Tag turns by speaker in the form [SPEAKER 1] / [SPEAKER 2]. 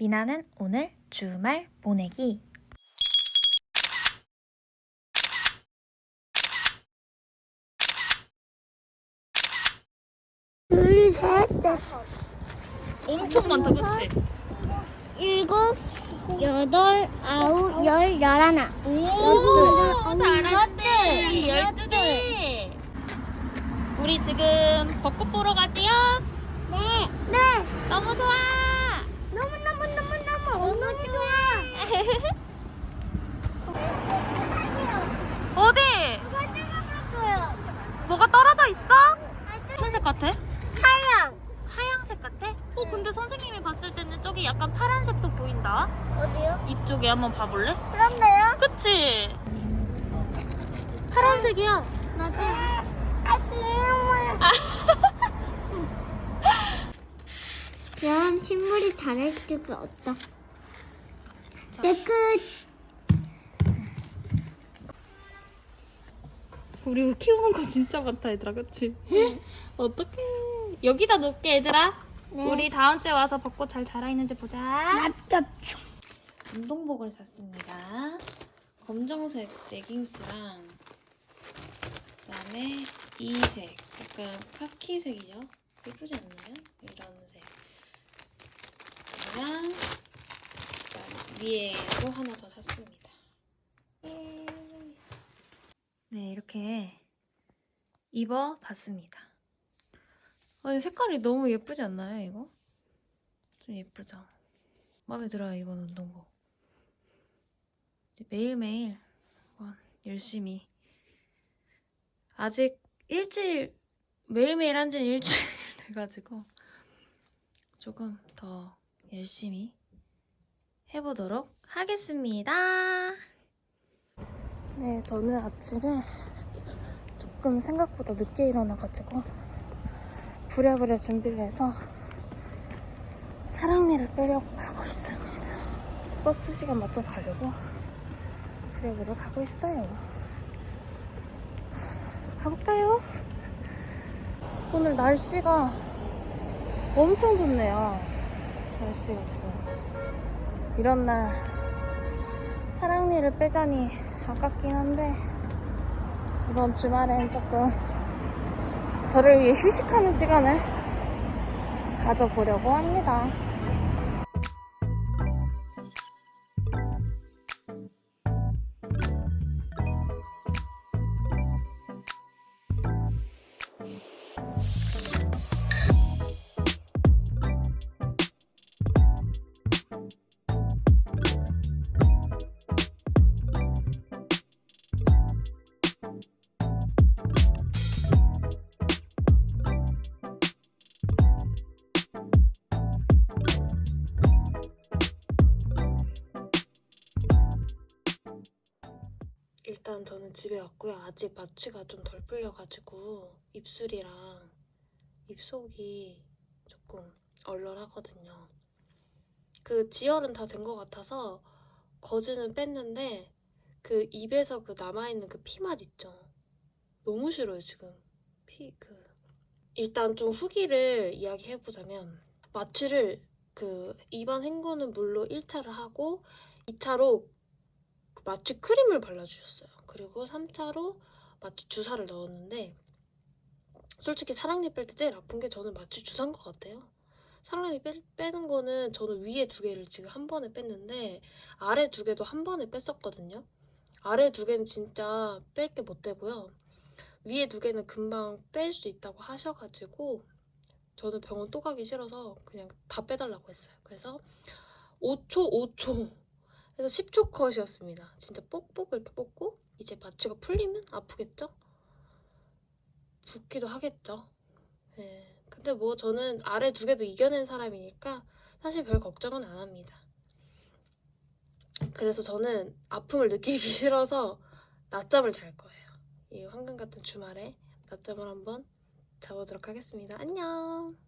[SPEAKER 1] 미나는 오늘 주말 보내기.
[SPEAKER 2] 둘, 셋, 넷,
[SPEAKER 3] 엄청 많다, 그치?
[SPEAKER 2] 일곱, 여덟, 아홉, 열, 열하나.
[SPEAKER 3] 오, 잘하는데. 열두 개. 우리 지금 벚꽃 보러 가지요?
[SPEAKER 2] 네. 네.
[SPEAKER 3] 너무 좋아.
[SPEAKER 2] 너무, 너무, 너무, 너무, 너무 좋아.
[SPEAKER 3] 어디?
[SPEAKER 2] 누가 찍어볼까요?
[SPEAKER 3] 뭐가 떨어져 있어? 무슨 색 같아?
[SPEAKER 2] 하양.
[SPEAKER 3] 하양색 같아? 어, 근데 선생님이 봤을 때는 저기 약간 파란색도 보인다.
[SPEAKER 2] 어디요?
[SPEAKER 3] 이쪽에 한번 봐볼래?
[SPEAKER 2] 그렇네요.
[SPEAKER 3] 그치? 파란색이야.
[SPEAKER 2] 맞아. 아, 귀여워. 그럼 식물이 자랄 수가 없다. 네, 끝.
[SPEAKER 3] 우리 키우는 거 진짜 많다, 얘들아. 그치? 어떡해. 여기다 놓을게, 얘들아.
[SPEAKER 2] 네.
[SPEAKER 3] 우리 다음 주에 와서 벚꽃 잘 자라있는지 보자.
[SPEAKER 2] 맞다.
[SPEAKER 3] 운동복을 샀습니다. 검정색 레깅스랑 그다음에 이 색, 약간 카키색이죠. 예쁘지 않나요? 이런 색. 이랑 그다음 위에도 하나 더 샀습니다. 네, 이렇게 입어봤습니다. 아니 색깔이 너무 예쁘지 않나요, 이거? 좀 예쁘죠? 마음에 들어요, 이번 운동복. 이제 매일매일 열심히 아직 일주일 매일매일 한 지는 일주일 돼가지고 조금 더 열심히 해보도록 하겠습니다.
[SPEAKER 1] 네, 저는 아침에 조금 생각보다 늦게 일어나가지고 부랴부랴 준비를 해서 사랑니를 빼려고 하고 있습니다. 버스 시간 맞춰서 가려고 부랴부랴 가고 있어요. 가볼까요? 오늘 날씨가 엄청 좋네요. 날씨가 지금 이런 날 사랑니를 빼자니 아깝긴 한데 이번 주말엔 조금 저를 위해 휴식하는 시간을 가져보려고 합니다. 일단 저는 집에 왔고요. 아직 마취가 좀 덜 풀려가지고 입술이랑 입속이 조금 얼얼하거든요. 그 지혈은 다 된 것 같아서 거즈는 뺐는데 그 입에서 그 남아있는 그 피맛 있죠. 너무 싫어요 지금. 피 그. 일단 좀 후기를 이야기해보자면 마취를 그 입안 헹구는 물로 1차를 하고 2차로 그 마취 크림을 발라주셨어요. 그리고 3차로 마취 주사를 넣었는데 솔직히 사랑니 뺄 때 제일 아픈 게 저는 마취 주사인 것 같아요. 사랑니 빼, 빼는 거는 저는 위에 두 개를 지금 한 번에 뺐는데 아래 두 개도 한 번에 뺐었거든요. 아래 두 개는 진짜 뺄 게 못 되고요. 위에 두 개는 금방 뺄 수 있다고 하셔가지고 저는 병원 또 가기 싫어서 그냥 다 빼달라고 했어요. 그래서 5초, 5초 그래서 10초 컷이었습니다. 진짜 뽁뽁 이렇게 뽑고 이제 마취가 풀리면 아프겠죠? 붓기도 하겠죠. 네. 근데 뭐 저는 아래 두 개도 이겨낸 사람이니까 사실 별 걱정은 안 합니다. 그래서 저는 아픔을 느끼기 싫어서 낮잠을 잘 거예요. 이 황금 같은 주말에 낮잠을 한번 자보도록 하겠습니다. 안녕.